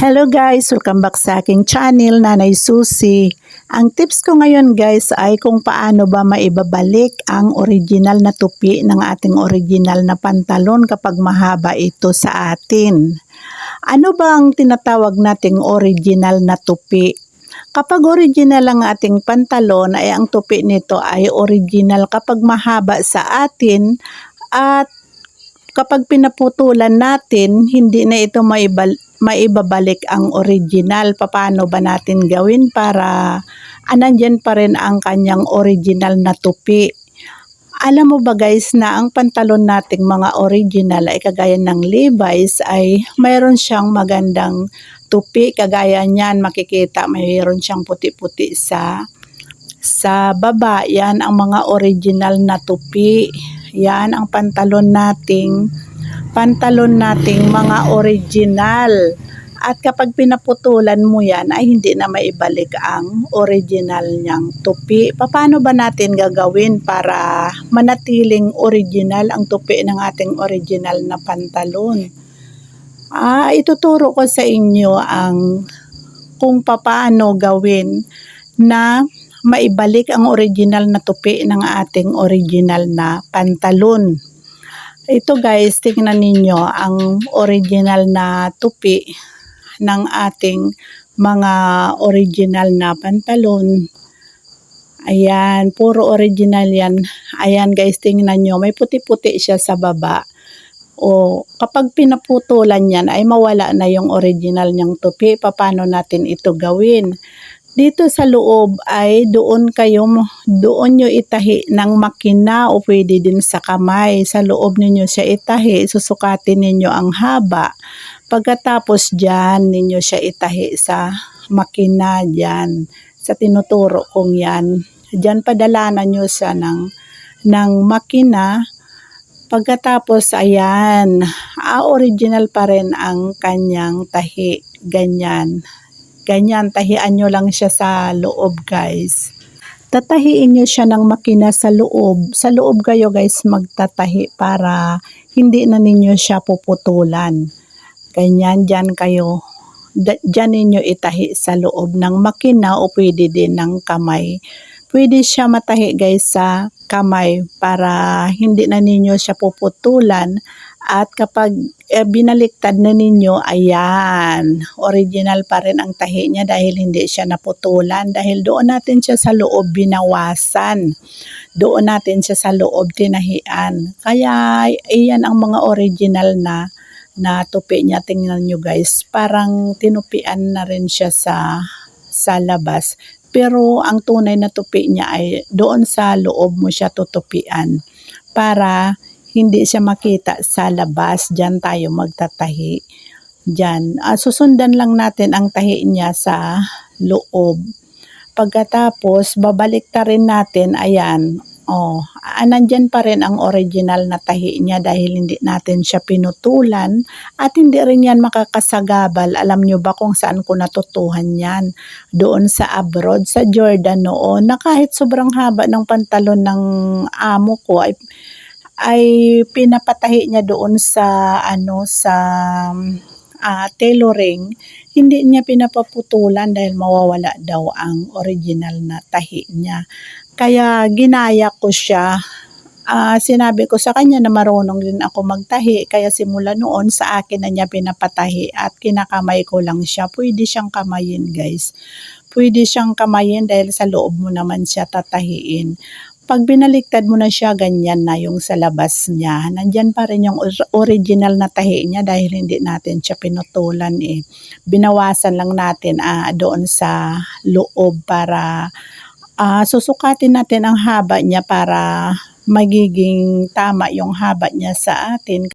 Hello guys! Welcome back sa aking channel, Nanay Susi. Ang tips ko ngayon guys ay kung paano ba maibabalik ang original na tupi ng ating original na pantalon kapag mahaba ito sa atin. Ano ba ang tinatawag nating original na tupi? Kapag original ang ating pantalon ay ang tupi nito ay original kapag mahaba sa atin at kapag pinaputulan natin, hindi na ito maibal maibabalik ang original. Paano ba natin gawin para anandyan pa rin ang kanyang original na tupi? Alam mo ba guys na ang pantalon nating mga original ay kagaya ng Levi's ay mayroon siyang magandang tupi. Kagaya niyan makikita mayroon siyang puti-puti sa sa baba. Yan ang mga original na tupi. Yan ang pantalon nating pantalon nating mga original. At kapag pinaputulan mo yan ay hindi na maibalik ang original niyang tupi. Paano ba natin gagawin para manatiling original ang tupi ng ating original na pantalon? Ah, ituturo ko sa inyo ang kung paano gawin na maibalik ang original na tupi ng ating original na pantalon. Ito guys, tingnan ninyo ang original na tupi ng ating mga original na pantalon. Ayan, puro original yan. Ayan guys, tingnan nyo, may puti-puti siya sa baba. O kapag pinaputulan yan ay mawala na yung original niyang tupi. Paano natin ito gawin? Dito sa loob ay doon kayo, doon nyo itahi ng makina o pwede din sa kamay. Sa loob ninyo siya itahi, susukatin ninyo ang haba. Pagkatapos dyan, ninyo siya itahi sa makina dyan. Sa tinuturo kong yan. Dyan padalanan nyo siya ng, ng makina. Pagkatapos, ayan, ah, original pa rin ang kanyang tahi. Ganyan. Ganyan, tahian nyo lang siya sa loob guys. Tatahiin nyo siya ng makina sa loob. Sa loob kayo guys magtatahi para hindi na ninyo siya puputulan. Ganyan, dyan kayo. Dyan ninyo itahi sa loob ng makina o pwede din ng kamay. Pwede siya matahi guys sa kamay para hindi na ninyo siya puputulan at kapag eh, binaliktad na ninyo, ayan, original pa rin ang tahi niya dahil hindi siya naputulan. Dahil doon natin siya sa loob binawasan. Doon natin siya sa loob tinahian. Kaya, iyan ang mga original na na tupi niya. Tingnan nyo guys, parang tinupian na rin siya sa, sa labas. Pero ang tunay na tupi niya ay doon sa loob mo siya tutupian para hindi siya makita sa labas. Diyan tayo magtatahi. Diyan. Uh, susundan lang natin ang tahi niya sa loob. Pagkatapos, babalik ta rin natin, ayan, oh, ah, nandyan pa rin ang original na tahi niya dahil hindi natin siya pinutulan at hindi rin yan makakasagabal. Alam nyo ba kung saan ko natutuhan yan? Doon sa abroad, sa Jordan noon, na kahit sobrang haba ng pantalon ng amo ko ay ay pinapatahi niya doon sa ano sa uh, tailoring. Hindi niya pinapaputulan dahil mawawala daw ang original na tahi niya. Kaya ginaya ko siya. Uh, sinabi ko sa kanya na marunong din ako magtahi. Kaya simula noon sa akin na niya pinapatahi at kinakamay ko lang siya. Pwede siyang kamayin guys. Pwede siyang kamayin dahil sa loob mo naman siya tatahiin pag binaliktad mo na siya, ganyan na yung sa labas niya. Nandyan pa rin yung original na tahi niya dahil hindi natin siya pinutulan eh. Binawasan lang natin ah, doon sa loob para ah, susukatin natin ang haba niya para magiging tama yung haba niya sa atin.